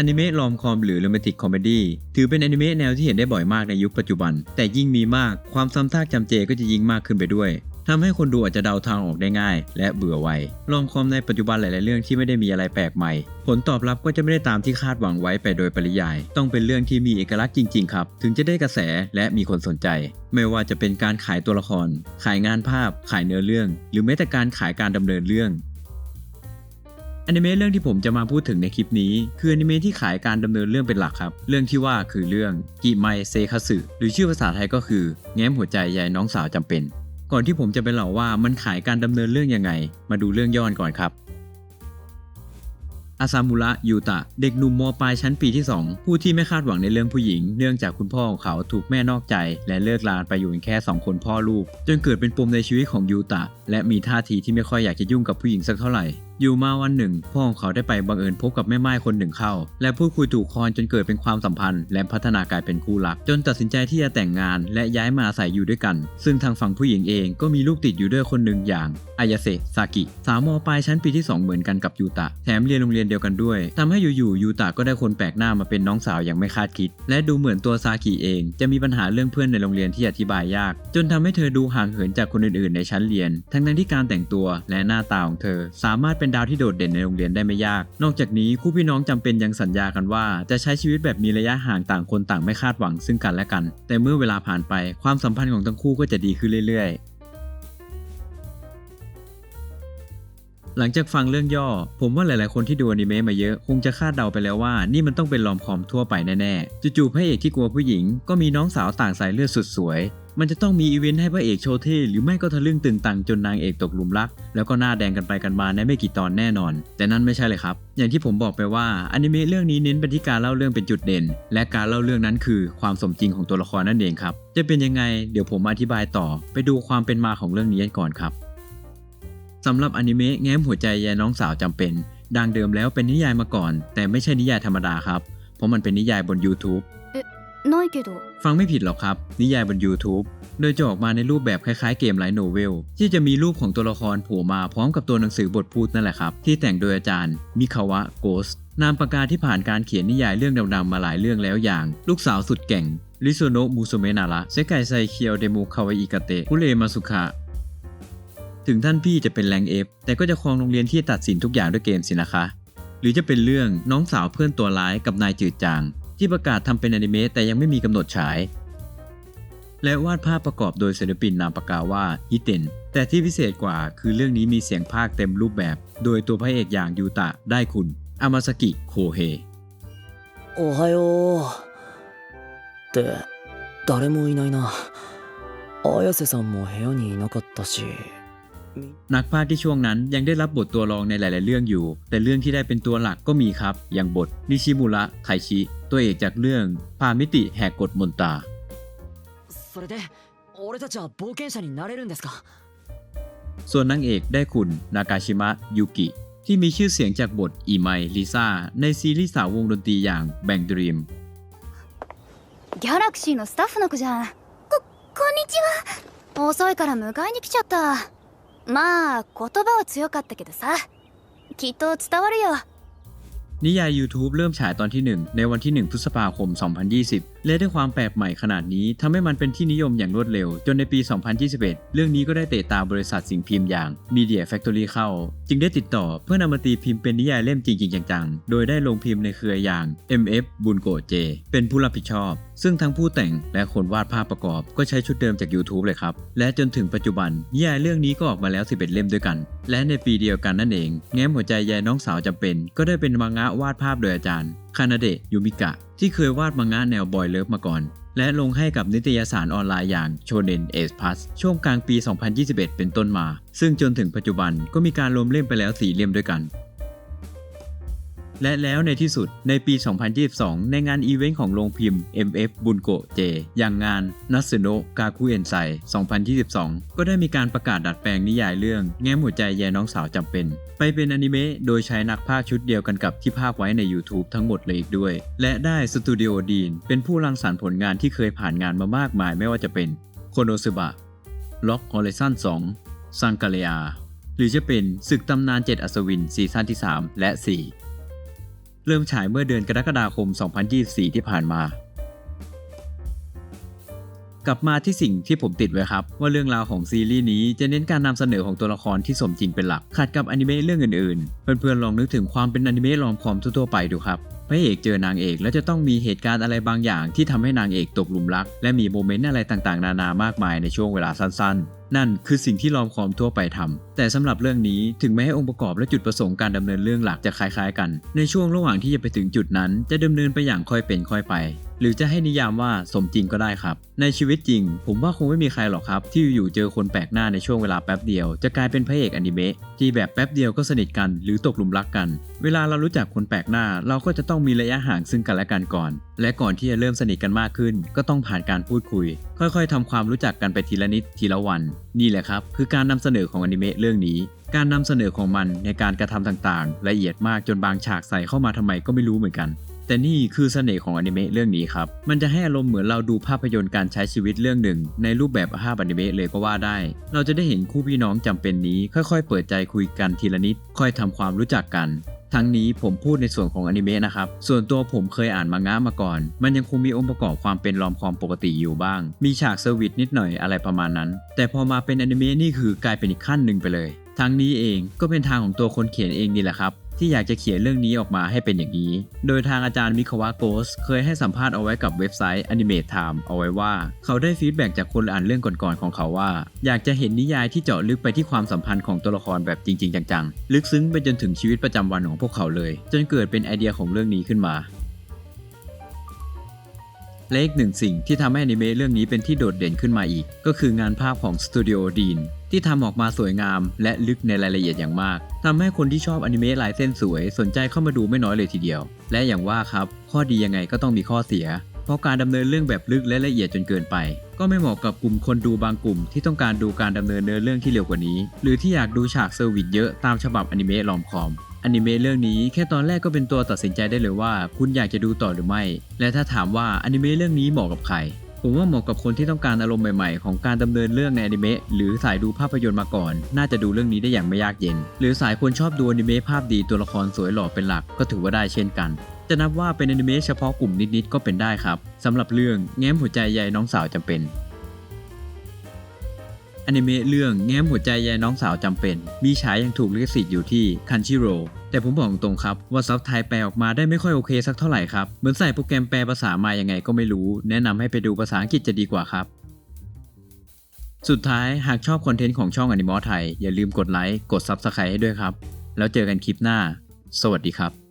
อนิเมะรอมคอมหรือโรแมนติกคอมเมดี้ถือเป็นอนิเมะแนวที่เห็นได้บ่อยมากในยุคปัจจุบัน แต่ยิ่งมีมากความซ้ำซากจำเจก็จะยิ่งมากขึ้นไปด้วยทำให้คนดูอาจจะเดาทางออกได้ง่าย และเบื่อไวรอมคอมในปัจจุบันหลาย ๆ เรื่องที่ไม่ได้มีอะไรแปลกใหม่ ผลตอบรับก็จะไม่ได้ตามที่คาดหวังไว้ไปโดยปริยาย ต้องเป็นเรื่องที่มีเอกลักษณ์จริง ๆ ครับ ถึงจะได้กระแสและมีคนสนใจ ไม่ว่าจะเป็นการขายตัวละคร ขายงานภาพ ขายเนื้อเรื่อง หรือแม้แต่การขายการดำเนินเรื่อง อนิเมะเรื่องที่ผมจะมาพูดถึงในคลิปนี้ คืออนิเมะที่ขายการดำเนินเรื่องเป็นหลักครับ เรื่องที่ว่าคือเรื่องกิไมเซคัสึหรือชื่อภาษาไทยก็คือ แง้มหัวใจยายน้องสาวจำเป็น ก่อนที่ผมจะไปเล่าว่ามันขายการดำเนินเรื่องยังไง มาดูเรื่องย้อนก่อนครับอาซามุระยูตะ เด็กหนุ่มมปลายชั้นปีที่ 2 ผู้ที่ไม่คาดหวังในเรื่องผู้หญิง เนื่องจากคุณพ่อของเขาถูกแม่นอกใจ และเลิกลาไปอยู่กันแค่ 2 คนพ่อลูก จนเกิดเป็นปมในชีวิตของยูตะ และมีท่าทีที่ไม่ค่อยอยากจะยุ่งกับผู้หญิงสักเท่าไหร่ อยู่มาวันหนึ่ง พ่อของเขาได้ไปบังเอิญพบกับแม่ไม้คนหนึ่งเข้า และพูดคุยถูกคอนจนเกิดเป็นความสัมพันธ์ และพัฒนากลายเป็นคู่รัก จนตัดสินใจที่จะแต่งงาน และย้ายมาอาศัยอยู่ด้วยกัน ซึ่งทางฝั่งผู้หญิงเองก็มีลูกติดอยู่ด้วยคนหนึ่งอย่างอายาเซะซากิสาวมปลายชั้นปีที่ 2 เหมือนกันกับยูตะแถมเรียนโรงเรียนเดียวกันด้วยทำให้อยู่ๆยูตะก็ได้คนแปลกหน้ามาเป็นน้องสาวอย่างไม่คาดคิด และดูเหมือนตัวซากิเอง จะมีปัญหาเรื่องเพื่อนในโรงเรียนที่อธิบายยาก จนทำให้เธอดูห่างเหินจากคนอื่นๆ ในชั้นเรียน ทั้งๆที่การแต่งตัวและหน้าตาของเธอ สามารถเป็นดาวที่โดดเด่นในโรงเรียนได้ไม่ยาก นอกจากนี้คู่พี่น้องจำเป็นยังสัญญากันว่า จะใช้ชีวิตแบบมีระยะห่างต่างคนต่างไม่คาดหวังซึ่งกันและกัน แต่เมื่อเวลาผ่านไปความสัมพันธ์ของทั้งคู่ก็จะดีขึ้นเรื่อยๆหลังจากฟังเรื่องย่อ ผมว่าหลาย ๆ คนที่ดูอนิเมะมาเยอะ คงจะคาดเดาไปแล้วว่า นี่มันต้องเป็นลอมคอมทั่วไปแน่ ๆ จู่ ๆ พระเอกที่กลัวผู้หญิง ก็มีน้องสาวต่างสายเลือดสุดสวย มันจะต้องมีอีเวนต์ให้พระเอกโชว์เท่หรือไม่ก็ทะลึ่งตึงตังจนนางเอกตกหลุมรัก แล้วก็หน้าแดงกันไปกันมาในไม่กี่ตอนแน่นอน แต่นั่นไม่ใช่เลยครับ อย่างที่ผมบอกไปว่าอนิเมะเรื่องนี้เน้นไปที่การเล่าเรื่องเป็นจุดเด่น และการเล่าเรื่องนั้นคือความสมจริงของตัวละครนั่นเองครับ จะเป็นยังไงเดี๋ยวผมอธิบายต่อ ไปดูความเป็นมาของเรื่องนี้กันก่อนครับสำหรับอนิเมะแง้มหัวใจยายน้องสาวจำเป็น ดังเดิมแล้วเป็นนิยายมาก่อน แต่ไม่ใช่นิยายธรรมดาครับ เพราะมันเป็นนิยายบน YouTube ฟังไม่ผิดหรอกครับ นิยายบน YouTube โดยจะออกมาในรูปแบบคล้ายๆเกมไลท์โนเวลที่จะมีรูปของตัวละครโผล่มาพร้อมกับตัวหนังสือบทพูดนั่นแหละครับ ที่แต่งโดยอาจารย์มิคาวะโกสนามปากกาที่ผ่านการเขียนนิยายเรื่องดำๆมาหลายเรื่องแล้วอย่าง ลูกสาวสุดเก่งริโซโนะมูโซเมนาระเซกไกไซเคียวเดมูคาวาอิกาเตะคุเรมาสุขะถึงท่านพี่จะเป็นแรงเอฟแต่ก็จะครองโรงเรียนที่ตัดสินทุกอย่างด้วยเกมสินะคะ หรือจะเป็นเรื่องน้องสาวเพื่อนตัวร้ายกับนายจืดจาง ที่ประกาศทำเป็นอนิเมะแต่ยังไม่มีกำหนดฉาย และวาดภาพประกอบโดยศิลปินนามปากกาว่าฮิเตนแต่ที่พิเศษกว่าคือเรื่องนี้มีเสียงภาคเต็มรูปแบบ โดยตัวพระเอกอย่างยูตะได้คุณอามาสกิโคเฮ おはようって誰もいないな綾瀬さんも部屋にいなかったしみ นักพากย์ที่ช่วงนั้นยังได้รับบทตัวรองในหลาย ๆ เรื่องอยู่ แต่เรื่องที่ได้เป็นตัวหลักก็มีครับ อย่างบทนิชิมุระไคชิ ตัวเอกจากเรื่องพามิติแหกกฎมนตรา それで俺たちは冒険者になれるんですか ส่วนนางเอกได้คุณนากาชิมะยูกิ ที่มีชื่อเสียงจากบทอีไมลิซ่า ในซีรีส์สาววงดนตรีอย่างแบงดรีม ギャラクシーのスタッフの子じゃんここんにちは遅いから迎えに来ちゃったまあ言葉は強かったけどさきっと伝わるよ นิยาย YouTube เริ่มฉายตอนที่ 1 ในวันที่ 1 พฤษภาคม 2020 และด้วยความแปลกใหม่ขนาดนี้ทำให้มันเป็นที่นิยมอย่างรวดเร็ว จนในปี 2021 เรื่องนี้ก็ได้เตะตาบริษัทสิ่งพิมพ์อย่าง Media Factory เข้า จึงได้ติดต่อเพื่อนำมาตีพิมพ์เป็นนิยายเล่มจริง ๆ จัง ๆ โดยได้ลงพิมพ์ในเครืออย่าง MF บุนโกเจ เป็นผู้รับผิดชอบ ซึ่งทั้งผู้แต่งและคนวาดภาพประกอบก็ใช้ชุดเดิมจาก YouTube เลยครับ และจนถึงปัจจุบันนิยายเรื่องนี้ก็ออกมาแล้ว 11 เล่มด้วยกัน และในปีเดียวกันนั่นเอง แง้มหัวใจยายน้องสาวจำเป็น ก็ได้เป็นมังงะวาดภาพโดยอาจารย์คานาเดะยูมิกะ ที่เคยวาดมังงะแนวบอยเลิฟมาก่อน และลงให้กับนิตยสารออนไลน์อย่างโชเนนเอสพัสช่วงกลางปี 2021 เป็นต้นมา ซึ่งจนถึงปัจจุบันก็มีการรวมเล่มไปแล้ว4เล่มด้วยกัน และแล้วในที่สุดในปี 2022 ในงานอีเวนต์ของโรงพิมพ์ MF บุนโกเจ อย่างงาน n a s u n o g a k u e n s a i 2022 ก็ได้มีการประกาศดัดแปลงนิยายเรื่อง แง้มหัวใจแย่น้องสาวจำเป็น ไปเป็นอนิเมะโดยใช้นักพากย์ชุดเดียวกันกับที่พากย์ไว้ใน YouTube ทั้งหมดเลยอีกด้วย และได้สตูดิโอดีนเป็นผู้รังสรรค์ผลงานที่เคยผ่านงานมามากมายไม่ว่าจะเป็นโคโนซึบะล็อกฮอลเลซัน2ซังกาเลอาหรือจะเป็นศึกตำนาน 7 อัศวินซีซั่นที่ 3 และ 4 เริ่มฉายเมื่อเดือนกรกฎาคม 2024 ที่ผ่านมา กลับมาที่สิ่งที่ผมติดไว้ครับ ว่าเรื่องราวของซีรีส์นี้จะเน้นการนำเสนอของตัวละครที่สมจริงเป็นหลักขัดกับอนิเมะเรื่องอื่นๆ เพื่อนๆลองนึกถึงความเป็นอนิเมะลอมคอมทั่วๆไปดูครับพระเอกเจอนางเอกแล้วจะต้องมีเหตุการณ์อะไรบางอย่างที่ทำให้นางเอกตกหลุมรัก และมีโมเมนต์อะไรต่างๆ นานามากมายในช่วงเวลาสั้นๆ นั่นคือสิ่งที่ลอมคอมทั่วไปทำแต่สำหรับเรื่องนี้ถึงแม้องค์ประกอบและจุดประสงค์การดำเนินเรื่องหลักจะคล้ายๆกัน ในช่วงระหว่างที่จะไปถึงจุดนั้น จะดำเนินไปอย่างค่อยเป็นค่อยไป หรือจะให้นิยามว่าสมจริงก็ได้ครับ ในชีวิตจริง ผมว่าคงไม่มีใครหรอกครับ ที่อยู่เจอคนแปลกหน้าในช่วงเวลาแป๊บเดียว จะกลายเป็นพระเอกอนิเมะที่แบบแป๊บเดียวก็สนิทกัน หรือตกหลุมรักกัน เวลาเรารู้จักคนแปลกหน้า เราก็จะต้องมีระยะห่างซึ่งกันและกันก่อน และก่อนที่จะเริ่มสนิทกันมากขึ้น ก็ต้องผ่านการพูดคุย ค่อย ๆทำความรู้จักกันไปทีละนิดทีละวันนี่แหละครับ คือการนำเสนอของอนิเมะเรื่องนี้ การนำเสนอของมันในการกระทำต่างๆ ละเอียดมากจนบางฉากใส่เข้ามาทำไมก็ไม่รู้เหมือนกัน แต่นี่คือเสน่ห์ของอนิเมะเรื่องนี้ครับ มันจะให้อารมณ์เหมือนเราดูภาพยนตร์การใช้ชีวิตเรื่องหนึ่ง ในรูปแบบภาพอนิเมะเลยก็ว่าได้ เราจะได้เห็นคู่พี่น้องจำเป็นนี้ ค่อย ๆ เปิดใจคุยกันทีละนิด ค่อยทำความรู้จักกัน ทั้งนี้ผมพูดในส่วนของอนิเมะนะครับ ส่วนตัวผมเคยอ่านมังงะมาก่อน มันยังคงมีองค์ประกอบความเป็นรอมคอมปกติอยู่บ้าง มีฉากเซอร์วิสนิดหน่อยอะไรประมาณนั้น แต่พอมาเป็นอนิเมะนี่คือกลายเป็นอีกขั้นหนึ่งไปเลย ทั้งนี้เองก็เป็นทางของตัวคนเขียนเองนี่แหละครับ ที่อยากจะเขียนเรื่องนี้ออกมาให้เป็นอย่างนี้ โดยทางอาจารย์มิคาวะโกส เคยให้สัมภาษณ์เอาไว้กับเว็บไซต์ Animate Time เอาไว้ว่า เขาได้ฟีดแบ็กจากคนอ่านเรื่องก่อนๆของเขาว่า อยากจะเห็นนิยายที่เจาะลึกไปที่ความสัมพันธ์ของตัวละครแบบจริง ๆ จังๆ ลึกซึ้งไปจนถึงชีวิตประจำวันของพวกเขาเลย จนเกิดเป็นไอเดียของเรื่องนี้ขึ้นมาและอีกหนึ่งสิ่งที่ทำให้อนิเมะเรื่องนี้เป็นที่โดดเด่นขึ้นมาอีก ก็คืองานภาพของสตูดิโอดีน ที่ทำออกมาสวยงามและลึกในรายละเอียดอย่างมากทำให้คนที่ชอบอนิเมะลายเส้นสวย สนใจเข้ามาดูไม่น้อยเลยทีเดียว และอย่างว่าครับ ข้อดียังไงก็ต้องมีข้อเสีย เพราะการดำเนินเรื่องแบบลึกและละเอียดจนเกินไป ก็ไม่เหมาะกับกลุ่มคนดูบางกลุ่ม ที่ต้องการดูการดำเนินเนื้อเรื่องที่เร็วกว่านี้ หรือที่อยากดูฉากเซอร์วิสเยอะตามฉบับอนิเมะลอมคอมอนิเมะเรื่องนี้แค่ตอนแรกก็เป็นตัวตัดสินใจได้เลยว่า คุณอยากจะดูต่อหรือไม่ และถ้าถามว่าอนิเมะเรื่องนี้เหมาะกับใคร ผมว่าเหมาะกับคนที่ต้องการอารมณ์ใหม่ๆ ของการดำเนินเรื่องในอนิเมะหรือสายดูภาพยนตร์มาก่อน น่าจะดูเรื่องนี้ได้อย่างไม่ยากเย็น หรือสายคนชอบดูอนิเมะภาพดีตัวละครสวยหล่อเป็นหลักก็ถือว่าได้เช่นกัน จะนับว่าเป็นอนิเมะเฉพาะกลุ่มนิดๆก็เป็นได้ครับสำหรับเรื่องแง้มหัวใจใยน้องสาวจำเป็น อนิเมะเรื่องแง้มหัวใจยายน้องสาวจำเป็น มีฉายอย่างถูกลิขสิทธิ์อยู่ที่คันชิโรแต่ผมบอกตรงครับ ว่าซับไทยแปลออกมาได้ไม่ค่อยโอเคสักเท่าไหร่ครับ เหมือนใส่โปรแกรมแปลภาษามายังไงก็ไม่รู้ แนะนำให้ไปดูภาษาอังกฤษจะดีกว่าครับ สุดท้ายหากชอบคอนเทนต์ของช่องอนิมอไทยอย่าลืมกดไลค์กด Subscribe ให้ด้วยครับ แล้วเจอกันคลิปหน้า สวัสดีครับ